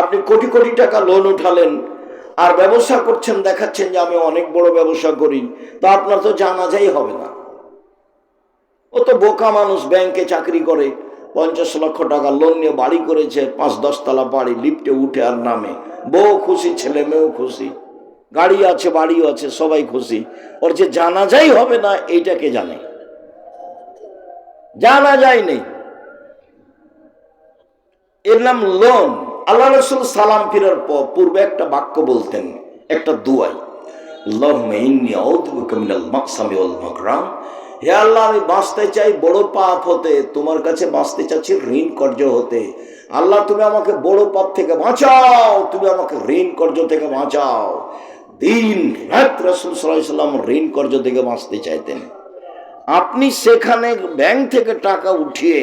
আপনি কোটি কোটি টাকা লোন উঠালেন, আর ব্যবসা করছেন, দেখাচ্ছেন যে আমি অনেক বড় ব্যবসা করি, তো আপনার তো জানাজাই হবে না। ও তো বোকা মানুষ ব্যাংকে চাকরি করে, পঞ্চাশ লক্ষ টাকা লোন নিয়ে বাড়ি করেছে, পাঁচ দশতলা বাড়ি লিফটে উঠে আর নামে। বউ খুশি, ছেলে মেয়েও খুশি, গাড়ি আছে, বাড়িও আছে, সবাই খুশি। ওর যে জানা জানাজাই হবে না এইটাকে জানে? জানা যায় নেই এর নাম লোন আল্লাহ রসুল সালাম ফিরার পর পূর্বে একটা বাক্য বলতেন, একটা দুয়াই। হে আল্লাহ, আমি বাঁচতে চাই বড় পাপ হতে, তোমার কাছে বাঁচতে ঋণ হতে। আল্লাহ, তুমি আমাকে বড় পাপ থেকে বাঁচাও, তুমি আমাকে ঋণ থেকে বাঁচাও। দিন রাত ঋণ থেকে বাঁচতে চাইতেন। আপনি সেখানে ব্যাংক থেকে টাকা উঠিয়ে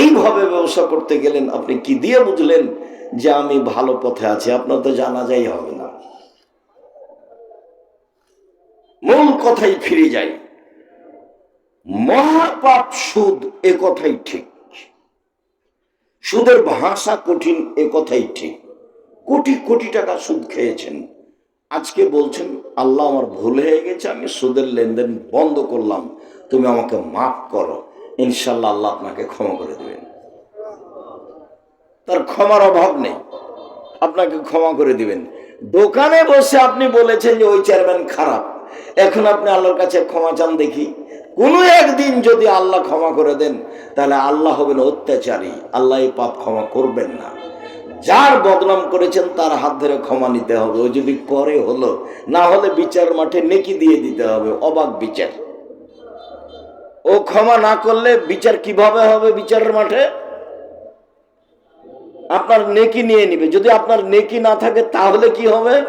এইভাবে ব্যবসা করতে গেলেন, আপনি কি দিয়ে বুঝলেন? যে আমি ভালো পথে আছি, আপনার তো জানা যাই হবে না। মূল কথাই ফিরে যাই। মহাপাপ সুদ এ কথাই ঠিক। সুদের ভাষা কঠিন এ কথাই ঠিক। কোটি কোটি টাকা সুদ খেয়েছেন। আজকে বলছেন, আল্লাহ আমার ভুল হয়ে গেছে, আমি সুদের লেনদেন বন্ধ করলাম। তুমি আমাকে মাফ করো। ইনশাল্লাহ আল্লাহ আপনাকে ক্ষমা করে দেবেন। তার ক্ষমার অভাব নেই। আপনাকে ক্ষমা করে দিবেন। দোকানে বসে আপনি বলেছেন যে ওই চেয়ারম্যান খারাপ। এখন আপনি আল্লাহর কাছে ক্ষমা চান দেখি। কোনো একদিন যদি আল্লাহ ক্ষমা করে দেন, তাহলে আল্লাহ হবেন অত্যাচারী। আল্লাহ এই পাপ ক্ষমা করবেন না। যার বদনাম করেছেন, তার হাত ধরে ক্ষমা নিতে হবে। ও যদি করে হলো, না হলে বিচার মাঠে নেকি দিয়ে দিতে হবে। অবাক বিচার। ও ক্ষমা না করলে বিচার কীভাবে হবে বিচারের মাঠে? আপনার নেকি নিয়ে নিবে। যদি আপনার নেকি না থাকে, তাহলে কি হবে?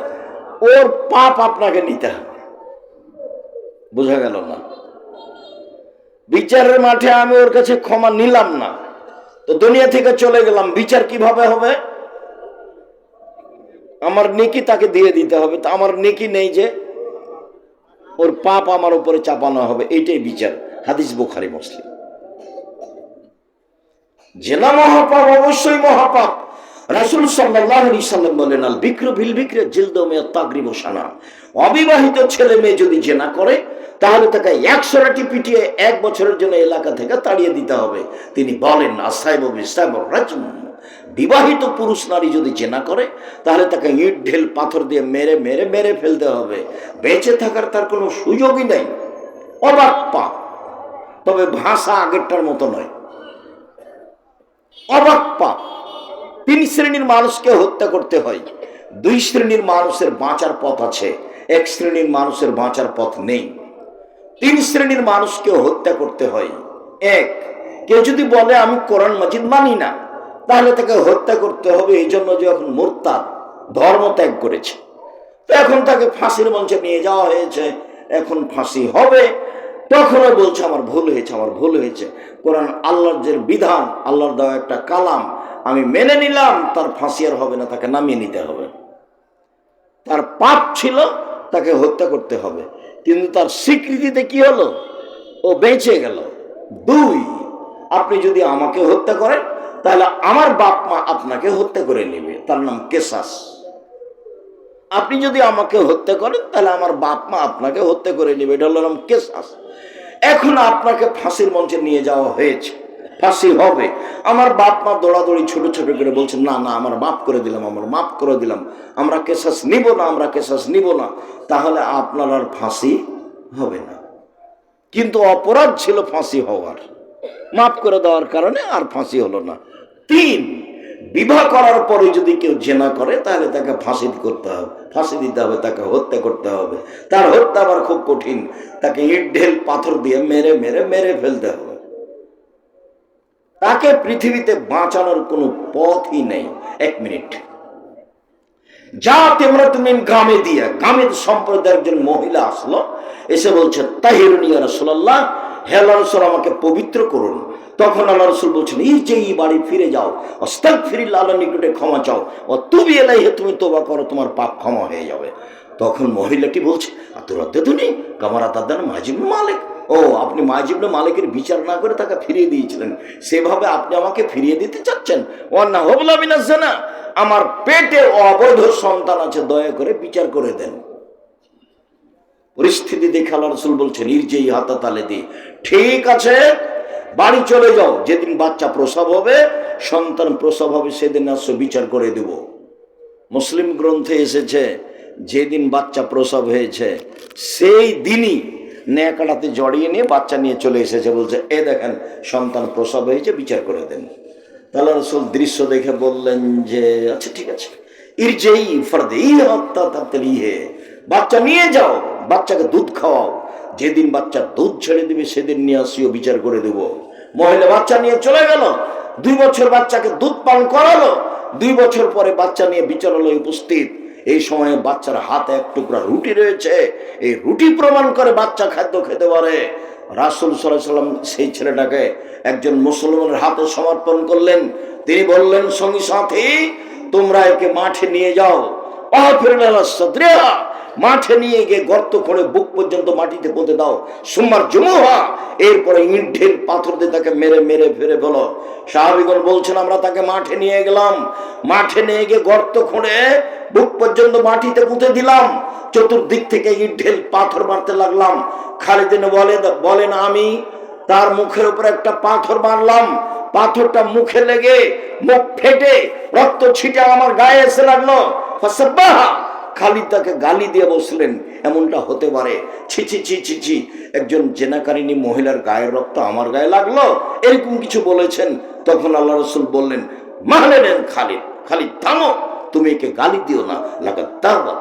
ওর পাপ আপনাকে নিতে হবে। বোঝা গেল না? বিচারের মাঠে আমি ওর কাছে ক্ষমা নিলাম না। তো দুনিয়া থেকে চলে গেলাম। বিচার কীভাবে হবে? আমার নেকি তাকে দিয়ে দিতে হবে। তো আমার নেকি নেই যে ওর পাপ আমার উপরে চাপানো হবে। এইটাই বিচার। হাদিস বুখারি, মুসলিম। জেনা মহাপাপ, অবশ্যই মহাপাপ। রাসুল সাল্লাম বলেন, আল বিক্র বিল বিক্রে জিলদমে তাগরি বসানা অবিবাহিত ছেলে মেয়ে যদি জেনা করে, তাহলে তাকে একশো রাটি পিটিয়ে এক বছরের জন্য এলাকা থেকে তাড়িয়ে দিতে হবে। তিনি বলেন, আসাইব বিসাইব রাজম। বিবাহিত পুরুষ নারী যদি জেনা করে, তাহলে তাকে ইট, ঢেল, পাথর দিয়ে মেরে মেরে মেরে ফেলতে হবে। বেঁচে থাকার তার কোনো সুযোগই নেই। অবাক পাপ। তবে ভাষা আগেরটার মতো নয়। অবাক পাপ। তিন শ্রেণির মানুষকে হত্যা করতে হয়। দুই শ্রেণির মানুষের বাঁচার পথ আছে। এক শ্রেণির মানুষের বাঁচার পথ নেই। তিন শ্রেণির মানুষকে হত্যা করতে হয়। এক, কেউ যদি বলে, আমি কোরআন মাজিদ মানি না, তাহলে তাকে হত্যা করতে হবে এই জন্য যে এখন মোরতাদ, ধর্ম ত্যাগ করেছে। তো এখন তাকে ফাঁসির মঞ্চে নিয়ে যাওয়া হয়েছে। এখন ফাঁসি হবে। তখনও বলছে, আমার ভুল হয়েছে, আমার ভুল হয়েছে। কোরআন আল্লাহর যে বিধান, আল্লাহর দেওয়া একটা কালাম, আমি মেনে নিলাম, তার ফাঁসি আর হবে না, তাকে নামিয়ে নিতে হবে। তার পাপ ছিল, তাকে হত্যা করতে হবে। কিন্তু তার স্বীকৃতিতে কি হলো? ও বেঁচে গেল। দুই, আপনি যদি আমাকে হত্যা করেন, তাহলে আমার বাপ মা আপনাকে হত্যা করে নেবে। তার নাম কেসাস আপনি যদি আমাকে হত্যা করেন, তাহলে আমার বাপ মা আপনাকে হত্যা করে নেবে। এটা হলো নাম কেসাস এখন আপনাকে ফাঁসির মঞ্চে নিয়ে যাওয়া হয়েছে। ফাঁসি হবে। আমার বাপ মা দৌড়াদৌড়ি ছোট ছোট করে বলছে, না না, আমার মাফ করে দিলাম, আমার মাপ করে দিলাম। আমরা কেসাস নিব না, আমরা কেসাস নিব না। তাহলে আপনার আর ফাঁসি হবে না। কিন্তু অপরাধ ছিল ফাঁসি হওয়ার। মাফ করে দেওয়ার কারণে আর ফাঁসি হলো না। তিন বিবাহ করার পরে যদি কেউ জেনা করে, তাহলে তাকে ফাঁসি করতে হবে। ফাঁসি দিতে হবে, তাকে হত্যা করতে হবে। তার হত্যা আবার খুব কঠিন। তাকে ইট ঢেল পাথর দিয়ে মেরে মেরে মেরে ফেলতে হবে। তাকে পৃথিবীতে বাঁচানোর কোনো পথই নেই। এক মিনিট। যা তেমরা তুমি গ্রামে দিয়ে গ্রামের সম্প্রদায়ের একজন মহিলা আসলো, এসে বলছে তাহিরুনিয়া রসুল্লাহ হে আল্লাহ রসুল, আমাকে পবিত্র করুন। তখন আল্লাহ রসুল বলছেন, এই যে এই বাড়ি ফিরে যাও অস্তাক ফিরিল আল্লাহ নিকটে ক্ষমা চাও ও তুমি এলাই হে তুমি তোবা করো, তোমার পাপ ক্ষমা হয়ে যাবে। তখন মহিলাটি বলছে আতুরাদ্দে তুমি কামারা দাদান মাজিবুল মালিক। ও, আপনি মাজিবুল মালিকের বিচার না করে তাকে ফিরিয়ে দিয়েছিলেন। সেভাবে আপনি আমাকে ফিরিয়ে দিতে চাচ্ছেন? ও না হবলা বিনাশনা আমার পেটে অবৈধ সন্তান আছে, দয়া করে বিচার করে দেন। পরিস্থিতি দেখে আল্লাহ রসুল বলছেন নির্জয়ী হাতা তালে দি ঠিক আছে বাড়ি চলে যাও, যেদিন বাচ্চা প্রসব হবে, সন্তান প্রসব হবে, সেদিন আসো বিচার করে দেব। মুসলিম গ্রন্থে এসেছে, যেদিন বাচ্চা প্রসব হয়েছে, সেই দিনই ন্যাকাটাতে জড়িয়ে নিয়ে বাচ্চা নিয়ে চলে এসেছে, বলছে, এ দেখেন, সন্তান প্রসব হয়েছে, বিচার করে দেন। তাহলে রসুল দৃশ্য দেখে বললেন যে আচ্ছা ঠিক আছে। ইর যেই ফর্দে ই হত্যা হে বাচ্চা নিয়ে যাও, বাচ্চাকে দুধ খাওয়াও যেদিন বাচ্চা দুধ ছেড়ে দিবে, সেদিন নিয়ে আসিও বিচার করে দেব। মহিলা বাচ্চা নিয়ে চলে গেল, দুই বছর বাচ্চাকে দুধ পান করালো, দুই বছর পরে বাচ্চা নিয়ে বিচারালয়ে উপস্থিত। এই সময়ে বাচ্চার হাতে এক টুকরা রুটি রয়েছে, এই রুটি প্রমাণ করে বাচ্চা খাদ্য খেতে পারে। রাসুল সাল্লাম সেই ছেলেটাকে একজন মুসলমানের হাতে সমর্পণ করলেন। তিনি বললেন, সঙ্গী সাথী, তোমরা একে মাঠে নিয়ে যাও। অফিরা মাঠে নিয়ে গিয়ে গর্ত করে বুক পর্যন্ত মাটিতে পুঁতে দাও। সোমবার জমুহা, এরপরে ইট ঢেল পাথর দিয়ে তাকে মেরে মেরে ফেরে ফেলো। সাহাবিগণ বলছেন, আমরা তাকে মাঠে নিয়ে গেলাম। মাঠে নিয়ে গিয়ে গর্ত খুঁড়ে বুক পর্যন্ত মাটিতে পুঁতে দিলাম। চতুর্দিক থেকে ইট ঢেল পাথর মারতে লাগলাম। খালিদিন বলে বলেন আমি তার মুখের উপর একটা পাথর মারলাম। পাথরটা মুখে লেগে মুখ ফেটে রক্ত ছিটে আমার গায়ে এসে লাগল। খালিদ তাকে গালি দিয়ে বসলেন, এমনটা হতে পারে। ছি ছি ছি ছি ছি। একজন জেনাকারিনী মহিলার গায়ের রক্ত আমার গায়ে লাগল, এরকম কিছু বলেছেন, তখন আল্লাহ রসুল বললেন মাহলেন খালিদ খালিদ থামো, তুমি একে গালি দিও না লাগা তাবা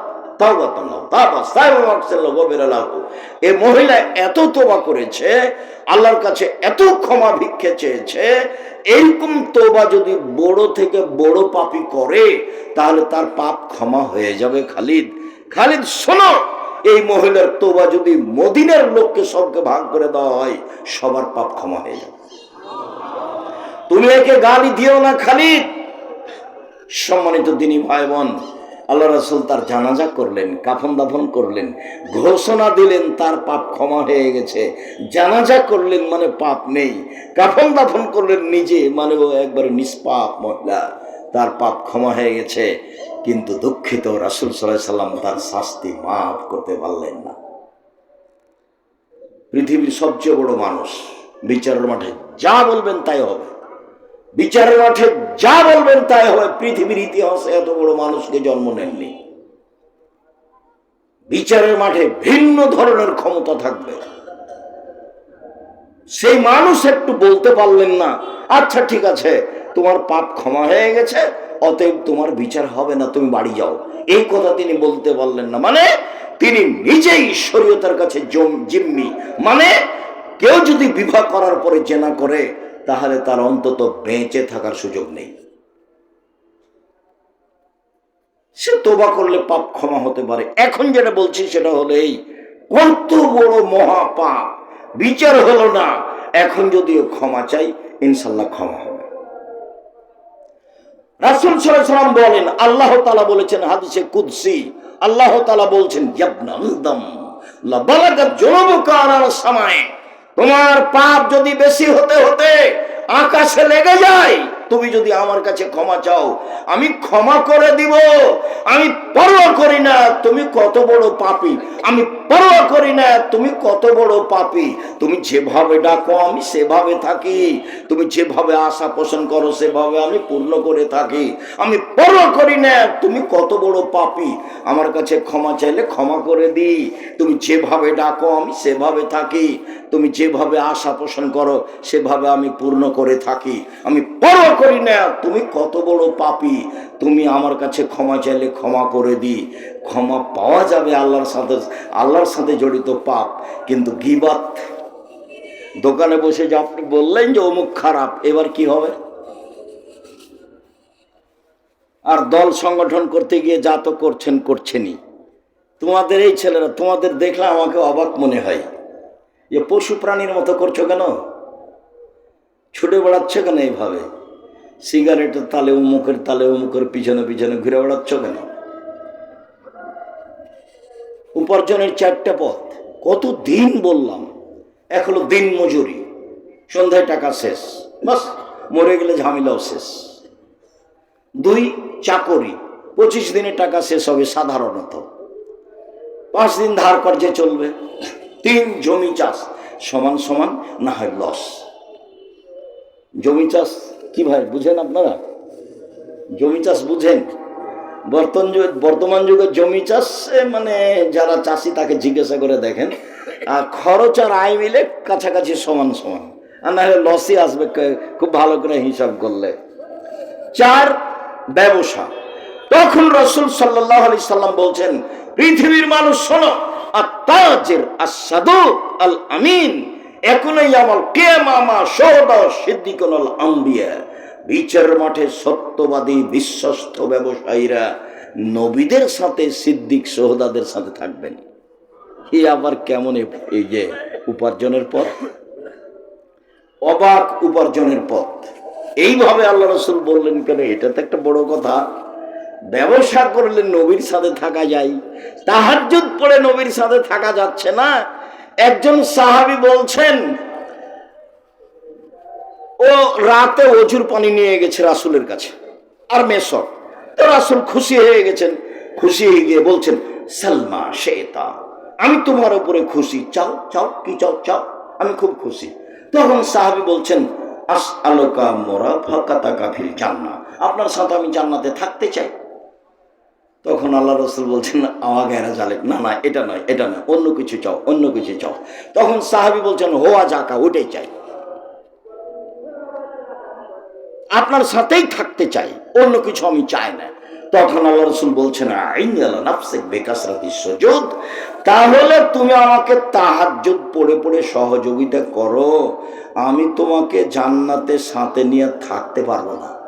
খালিদ। খালিদ, শোনো, এই মহিলার তোবা যদি মদিনের লোককে সবকে ভাগ করে দেওয়া হয়, সবার পাপ ক্ষমা হয়ে যাবে। তুমি একে গালি দিও না খালিদ। সম্মানিত দিনী ভাই বোন আল্লাহ রাসুল তার জানাজা করলেন, কাফন দাফন করলেন, ঘোষণা দিলেন, তার পাপ ক্ষমা হয়ে গেছে। জানাজা করলেন মানে পাপ নেই, কাফন দাফন করলেন নিজে মানে ও একবারে নিষ্পাপ মহিলা, তার পাপ ক্ষমা হয়ে গেছে। কিন্তু দুঃখিত রাসুল সাল্লাহ সাল্লাম তার শাস্তি মাফ করতে পারলেন না। পৃথিবীর সবচেয়ে বড় মানুষ, বিচারের মাঠে যা বলবেন তাই হবে। বিচারের মাঠে যা বলবেন তাই হবে। পৃথিবীর ইতিহাসে এত বড় মানুষকে জন্ম নেননি। বিচারের মাঠে ভিন্ন ধরনের ক্ষমতা থাকবে। সেই মানুষ একটু বলতে পারলেন না আচ্ছা ঠিক আছে, তোমার পাপ ক্ষমা হয়ে গেছে, অতএব তোমার বিচার হবে না, তুমি বাড়ি যাও। এই কথা তিনি বলতে পারলেন না। মানে তিনি নিজেই শরীয়তার কাছে জম- জিম্মি। মানে কেউ যদি বিবাহ করার পরে জেনা করে তাহলে তার অন্তত বেঁচে থাকার সুযোগ নেই। সে তোবা করলে পাপ ক্ষমা হতে পারে। এখন যেটা বলছি সেটা হলো এই, কত বড় মহা পাপ বিচার হলো না। এখন যদিও ক্ষমা চাই ইনশাল্লাহ ক্ষমা হবে। রাসুল সাল্লাম বলেন, আল্লাহ তালা বলেছেন হাদিসে কুদসি, আল্লাহ তালা বলছেন ইয়াবনা আদম লা বালাগাত জুনুবুকা আলাল সামায়ে তোমার পাপ যদি বেশি হতে হতে আকাশে লেগে যায়, তুমি যদি আমার কাছে ক্ষমা চাও, আমি ক্ষমা করে দিব। আমি পরোয়া করি না, তুমি কত বড় পাপি। আমি পরোয়া করি না, তুমি কত বড় পাপি। তুমি যেভাবে ডাকো, আমি সেভাবে থাকি। তুমি যেভাবে আশা পোষণ করো, সেভাবে আমি পূর্ণ করে থাকি। আমি পরোয়া করি না, তুমি কত বড় পাপি। আমার কাছে ক্ষমা চাইলে ক্ষমা করে দিই। তুমি যেভাবে ডাকো, আমি সেভাবে থাকি। তুমি যেভাবে আশা পোষণ করো, সেভাবে আমি পূর্ণ করে থাকি। আমি পরোয়া করি না তুমি কত বড় পাপী। তুমি আমার কাছে ক্ষমা চাইলে ক্ষমা করে দিই ক্ষমা পাওয়া যাবে আল্লাহর সাথে আল্লাহর সাথে জড়িত পাপ, কিন্তু গিবাত দোকানে বসে যে আপনি বললেন যে অমুক খারাপ, এবার কি হবে? আর দল সংগঠন করতে গিয়ে যা তো করছেন, করছেনই। তোমাদের এই ছেলেরা, তোমাদের দেখলে আমাকে অবাক মনে হয়। যে পশু প্রাণীর মতো করছ কেন? ছুটে বেড়াচ্ছ কেন এইভাবে? সিগারেটের তালে উমুকের তালে উমুকের পিছনে পিছনে ঘুরে বেড়াচ্ছ কেন? উপার্জনের চারটা পথ। কত দিন বললাম এক হলো দিন মজুরি। সন্ধ্যায় টাকা শেষ। বাস, মরে গেলে ঝামেলাও শেষ। দুই, চাকরি। পঁচিশ দিনে টাকা শেষ হবে সাধারণত। পাঁচ দিন ধার কর্যে চলবে। তিন জমি চাষ, সমান সমান না হয় লস। জমি চাষ কি ভাই, বুঝেন আপনারা? জমি চাষ বুঝেন। বর্তমান যুগ, বর্তমান যুগে জমি চাষ মানে যারা চাষি তাকে জিজ্ঞাসা করে দেখেন, আর খরচ আর আয় মিলে কাছাকাছি সমান সমান। আর না হলে লসই আসবে খুব ভালো করে হিসাব করলে। চার, ব্যবসা। তখন রসুল সাল্লাহ আলি সাল্লাম বলছেন, পৃথিবীর মানুষ শোনো বিচারের মাঠে সত্যবাদী, বিশ্বস্ত ব্যবসায়ীরা নবীদের সাথে, সিদ্দিক সোহদাদের সাথে থাকবেন। এ আবার কেমন এই যে উপার্জনের পথ? অবাক উপার্জনের পথ। এইভাবে আল্লাহ রসুল বললেন কেন? এটা তো একটা বড় কথা। ব্যবসা করলে নবীর সাথে থাকা যায়, তাহাজ্জুদ পড়ে নবীর সাথে থাকা যাচ্ছে না। একজন সাহাবি বলছেন, ও রাতে অজুর পানি নিয়ে গেছে রাসুলের কাছে আর মেসক তো রাসুল খুশি হয়ে গেছেন। খুশি হয়ে গিয়ে বলছেন, সালমা, শেতা, আমি তোমার উপরে খুশি। চাও চাও, কি চাও চাও, আমি খুব খুশি। তখন সাহাবি বলছেন আস আলোকা মোরা ফাঁকা তাকা ফিল জান্না আপনার সাথে আমি জান্নাতে থাকতে চাই। তখন আল্লাহ রসুল বলছেন আওয়া গেরা জালে না না, এটা নয় এটা নয়, অন্য কিছু চাও, অন্য কিছু চাও। তখন সাহাবি বলছেন, হোয়া জাকা ওটাই চাই। আপনার সাথেই থাকতে চাই, অন্য কিছু আমি চাই না। তখন আল্লাহ রসুল বলছেন তাহলে তুমি আমাকে তাহাজ্জুদ পড়ে পড়ে সহযোগিতা করো। আমি তোমাকে জান্নাতে সাথে নিয়ে থাকতে পারব না।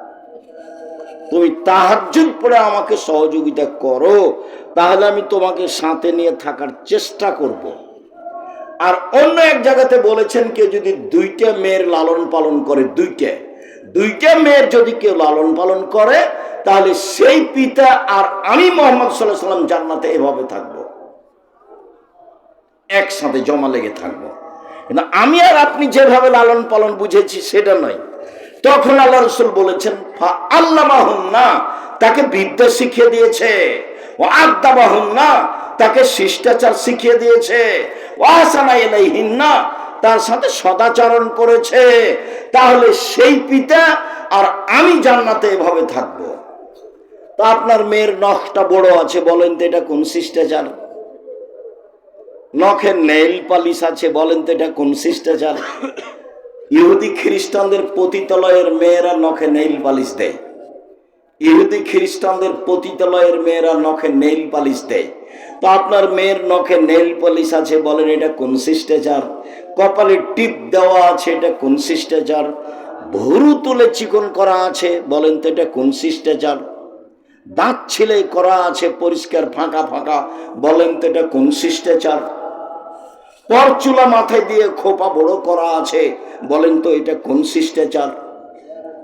তুমি তাহাজ্জুদ পড়ে আমাকে সহযোগিতা করো, তাহলে আমি তোমাকে সাথে নিয়ে থাকার চেষ্টা করব। আর অন্য এক জায়গাতে বলেছেন কেউ যদি দুইটা মেয়ের লালন পালন করে, দুইটা দুইটা মেয়ের যদি কেউ লালন পালন করে, তাহলে সেই পিতা আর আমি মোহাম্মদ সাল্লাহ সাল্লাম জান্নাতে এভাবে থাকব। একসাথে জমা লেগে থাকব। কিন্তু আমি আর আপনি যেভাবে লালন পালন বুঝেছি, সেটা নয়। তখন আল্লাহ রসুল বলেছেন আল্লাহ না তাকে বিদ্যা শিখিয়ে দিয়েছে। ও আদাবাহুন না তাকে শিষ্টাচার শিখিয়ে দিয়েছে। ও আসানা এলাইহিন না তার সাথে সদাচরণ করেছে। তাহলে সেই পিতা আর আমি জান্নাতে এভাবে থাকব। তা আপনার মেয়ের নখটা বড় আছে, বলেন তো এটা কোন শিষ্টাচার? নখের নেইল পালিশ আছে, বলেন তো এটা কোন শিষ্টাচার? ইহুদি খ্রিস্টানদের পতিতলয়ের মেয়েরা নখে নেইল পালিশ দেয়। ইহুদি খ্রিস্টানদের পতিতলয়ের মেয়েরা নখে নেইল পালিশ দেয়। তো আপনার মেয়ের নখে নেইল পালিশ আছে বলেন, এটা কোন শিষ্টাচার? কপালে টিপ দেওয়া আছে, এটা কোন শিষ্টাচার? ভুরু তুলে চিকন করা আছে বলেন, তো এটা কোন শিষ্টাচার? দাঁত ছিলে করা আছে, পরিষ্কার, ফাঁকা ফাঁকা বলেন, তো এটা কোন শিষ্টাচার? পরচুলা মাথায় দিয়ে খোপা বড় করা আছে। বলেন তো, এটা কোন শিষ্টাচার?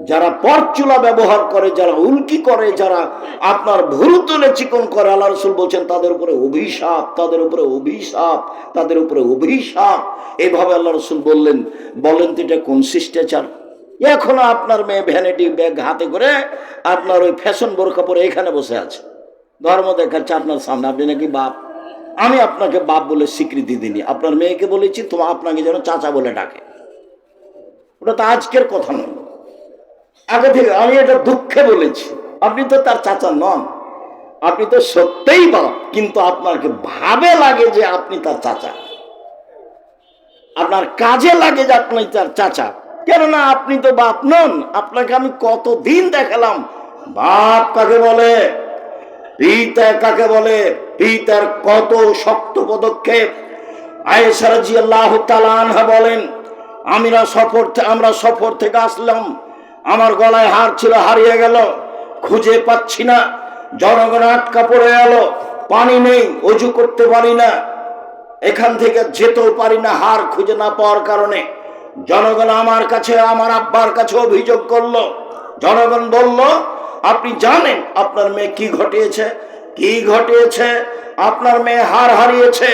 যারা পরচুলা ব্যবহার করে, যারা উল্কি করে, যারা আপনার ভুরু তুলে চিকন করে, আল্লাহ রসুল বলছেন, তাদের উপরে অভিশাপ, তাদের উপরে অভিশাপ, তাদের উপরে অভিশাপ। এভাবে আল্লাহ রসুল বললেন। বলেন তো, এটা কোন শিষ্টাচার? এখনও আপনার মেয়ে ভ্যানিটি ব্যাগ হাতে করে আপনার ওই ফ্যাশন বোরখা পরে এখানে বসে আছে। ধর্ম দেখাচ্ছে আপনার সামনে, আপনি নাকি বাপ? আমি আপনাকে বাপ বলে স্বীকৃতি দিনি আপনার মেয়েকে বলেছি তোমার আপনাকে যেন চাচা বলে ডাকে। ওটা তো আজকের কথা নয়। আগে থেকে আমি এটা দুঃখে বলেছি। আপনি তো তার চাচা নন। আপনি তো সত্যিই বাপ, কিন্তু আপনাকে ভাবে লাগে যে আপনি তার চাচা। আপনার কাজে লাগে যে আপনি তার চাচা। কেননা আপনি তো বাপ নন। আপনাকে আমি কতদিন দেখালাম। বাপ কাকে বলে? পিতা কাকে বলে? পিতার কত শক্ত পদক্ষেপ। আয়েসারাজি আল্লাহ আনহা বলেন, আমরা সফর আমরা সফর থেকে আসলাম। আমার গলায় হার ছিল, হারিয়ে গেল। খুঁজে পাচ্ছি না। জনগণ আটকা পড়ে গেল। পানি নেই, অজু করতে পারি না। এখান থেকে যেতেও পারি না, হার খুঁজে না পাওয়ার কারণে। জনগণ আমার কাছে, আমার আব্বার কাছে অভিযোগ করল। জনগণ বলল আপনি জানেন আপনার মেয়ে কি ঘটিয়েছে? কি ঘটিয়েছে? আপনার মেয়ে হার হারিয়েছে।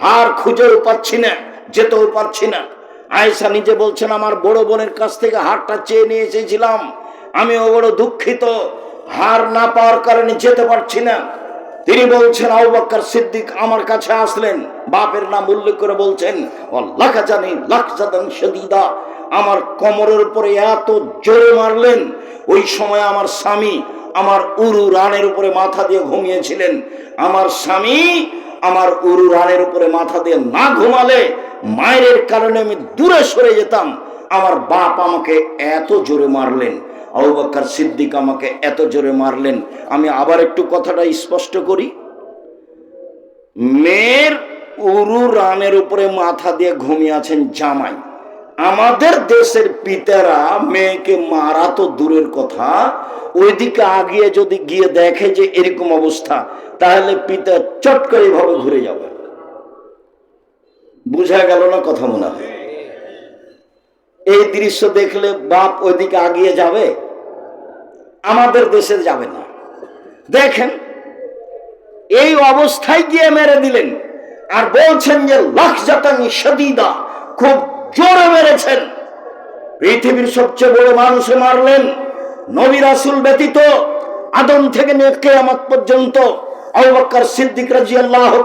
হার খুঁজেও পাচ্ছি না, যেতেও পারছি না। আয়েশা নিজে বলছেন, আমার বড় বোনের কাছ থেকে হারটা চেয়ে নিয়ে এসেছিলাম। আমিও বড় দুঃখিত। হার না পাওয়ার কারণে যেতে পারছি না। তিনি বলছেন আউবাক্কার সিদ্দিক আমার কাছে আসলেন। বাপের নাম উল্লেখ করে বলছেন ও লাখা জানি লাখ জাদান সদিদা আমার কোমরের উপরে এত জোরে মারলেন ওই সময় আমার স্বামী আমার উরু রানের উপরে মাথা দিয়ে ঘুমিয়েছিলেন। আমার স্বামী আমার উরু রানের উপরে মাথা দিয়ে না ঘুমালে মায়ের কারণে আমি দূরে সরে যেতাম। আমার বাপ আমাকে এত জোরে মারলেন আবুবাক্কার সিদ্দিক আমাকে এত জোরে মারলেন। আমি আবার একটু কথাটা স্পষ্ট করি। মেয়ের উরু রানের উপরে মাথা দিয়ে ঘুমিয়ে আছেন জামাই। আমাদের দেশের পিতারা মেয়েকে মারা তো দূরের কথা, ওইদিকে আগিয়ে যদি গিয়ে দেখে যে এরকম অবস্থা, তাহলে পিতা চট করে এভাবে ঘুরে যাবে। বুঝা গেল না কথা মনে হয়? এই দৃশ্য দেখলে বাপ ওইদিকে আগিয়ে যাবে? আমাদের দেশে যাবে না। দেখেন, এই অবস্থায় গিয়ে মেরে দিলেন, আর বলছেন যে লাখ জাতানি সদিদা খুব জোরে মেরেছেন। পৃথিবীর সবচেয়ে বড় মানুষে মারলেন নবী রাসুল ব্যতীত আদম থেকে নিয়ে কেয়ামত পর্যন্ত আবুবকর সিদ্দিক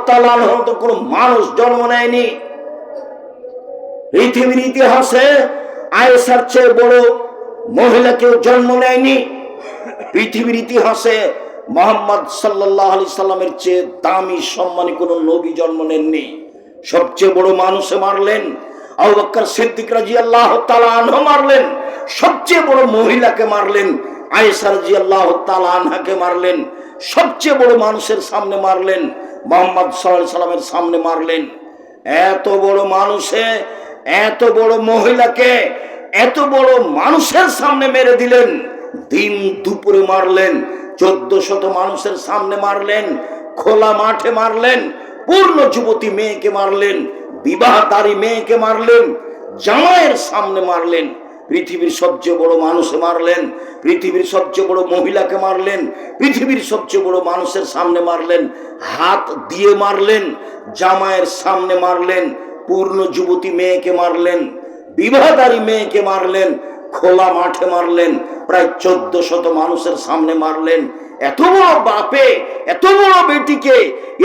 তাআলা আনহু তো কোনো মানুষ জন্ম নেয়নি। পৃথিবীর ইতিহাসে আয়েশার চেয়ে বড় মহিলা কেউ জন্ম নেয়নি। পৃথিবীর ইতিহাসে মোহাম্মদ সাল্লাহ আলি সাল্লামের চেয়ে দামি সম্মানী কোনো নবী জন্ম নেননি। সবচেয়ে বড় মানুষে মারলেন মারলেন। সবচেয়ে বড় মহিলাকে মারলেন, আয়েশা রাজি আল্লাহ আনহাকে মারলেন। সবচেয়ে বড় মানুষের সামনে মারলেন, মোহাম্মদ সাল্লামের সামনে মারলেন। এত বড় মানুষে, এত বড় মহিলাকে, এত বড় মানুষের সামনে মেরে দিলেন। দিন দুপুরে মারলেন, চোদ্দ শত মানুষের সামনে মারলেন, খোলা মাঠে মারলেন, পূর্ণ যুবতী মেয়েকে মারলেন। বিবাহতারী মেয়েকে মারলেন, জামাইয়ের সামনে মারলেন, পৃথিবীর সবচেয়ে বড় মানুষে মারলেন, পৃথিবীর সবচেয়ে বড় মহিলাকে মারলেন, পৃথিবীর সবচেয়ে বড় মানুষের সামনে মারলেন, হাত দিয়ে মারলেন, জামাইয়ের সামনে মারলেন, পূর্ণ যুবতী মেয়েকে মারলেন বিবাহদারী মেয়েকে মারলেন, খোলা মাঠে মারলেন, প্রায় চোদ্দ শত মানুষের সামনে মারলেন এত বড় বাপে, এত বড় বেটিকে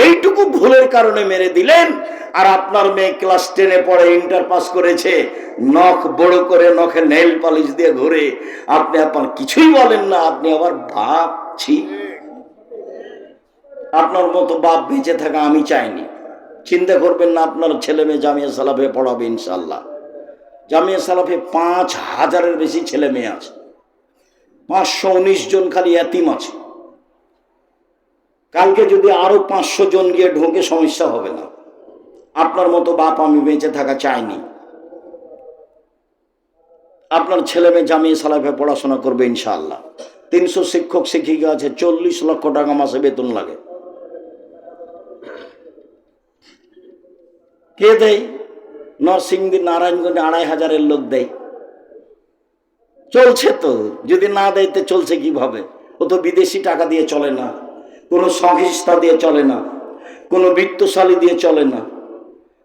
এইটুকু ভুলের কারণে মেরে দিলেন। আর আপনার মেয়ে ক্লাস টেনে পড়ে, ইন্টার পাস করেছে, নখ বড় করে নখে নেল পালিশ দিয়ে ঘুরে। আপনি আপনার কিছুই বলেন না, আপনি আবার ভাবছি আপনার মতো বাপ বেঁচে থাকা আমি চাইনি। চিন্তা করবেন না, আপনার ছেলে মেয়ে জামিয়া সালাফে পড়াবে ইনশাল্লাহ জামিয়া সালাফে পাঁচ হাজারের বেশি ছেলে মেয়ে আছে। পাঁচশো উনিশ জন খালি এতিম আছে। কালকে যদি আরও পাঁচশো জন গিয়ে ঢোকে, সমস্যা হবে না। আপনার মতো বাপ আমি বেঁচে থাকা চাইনি। আপনার ছেলে মেয়ে জামিয়া সালাফে পড়াশোনা করবে ইনশাআল্লাহ। তিনশো শিক্ষক শিক্ষিকা আছে, চল্লিশ লক্ষ টাকা মাসে বেতন লাগে। কে দেয়? নরসিংদী, নারায়ণগঞ্জে আড়াই হাজারের লোক দেয়। চলছে তো, যদি না দেয় চলছে কীভাবে? ও তো বিদেশি টাকা দিয়ে চলে না। কোনো সংস্থা দিয়ে চলে না, কোনো বৃত্তশালী দিয়ে চলে না।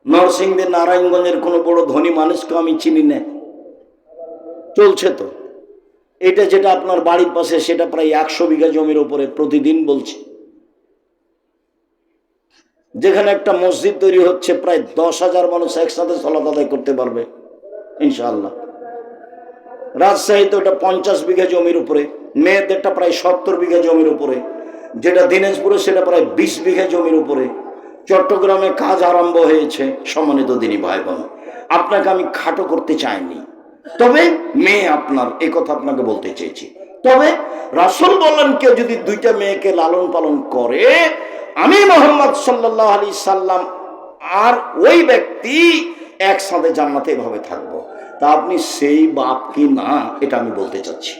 নরসিংদী নারায়ণগঞ্জের কোনো বড় ধনী মানুষকে আমি চিনি না। চলছে তো। এটা যেটা আপনার বাড়ির পাশে, সেটা প্রায় একশো বিঘা জমির উপরে প্রতিদিন বলছে। যেখানে একটা মসজিদ তৈরি হচ্ছে, প্রায় দশ হাজার মানুষ একসাথে সলাত আদায় করতে পারবে, ইনশাআল্লাহ। রাজশাহীতে ওটা পঞ্চাশ বিঘা জমির উপরে, মেয়েদেরটা প্রায় সত্তর বিঘা জমির উপরে। যেটা দিনাজপুরে সেটা প্রায় বিশ বিঘা জমির উপরে। চট্টগ্রামে কাজ আরম্ভ হয়েছে সম্মানিত দিনী ভাই বোন আপনাকে আমি খাটো করতে চাইনি। তবে মেয়ে আপনার এই কথা আপনাকে বলতে চেয়েছি। তবে রাসুল বললেন কেউ যদি দুইটা মেয়েকে লালন পালন করে, আমি মোহাম্মদ সাল্লাহ আলি সাল্লাম আর ওই ব্যক্তি একসাথে জান্নাতে এভাবে থাকব। তা আপনি সেই বাপ কি না, এটা আমি বলতে চাচ্ছি।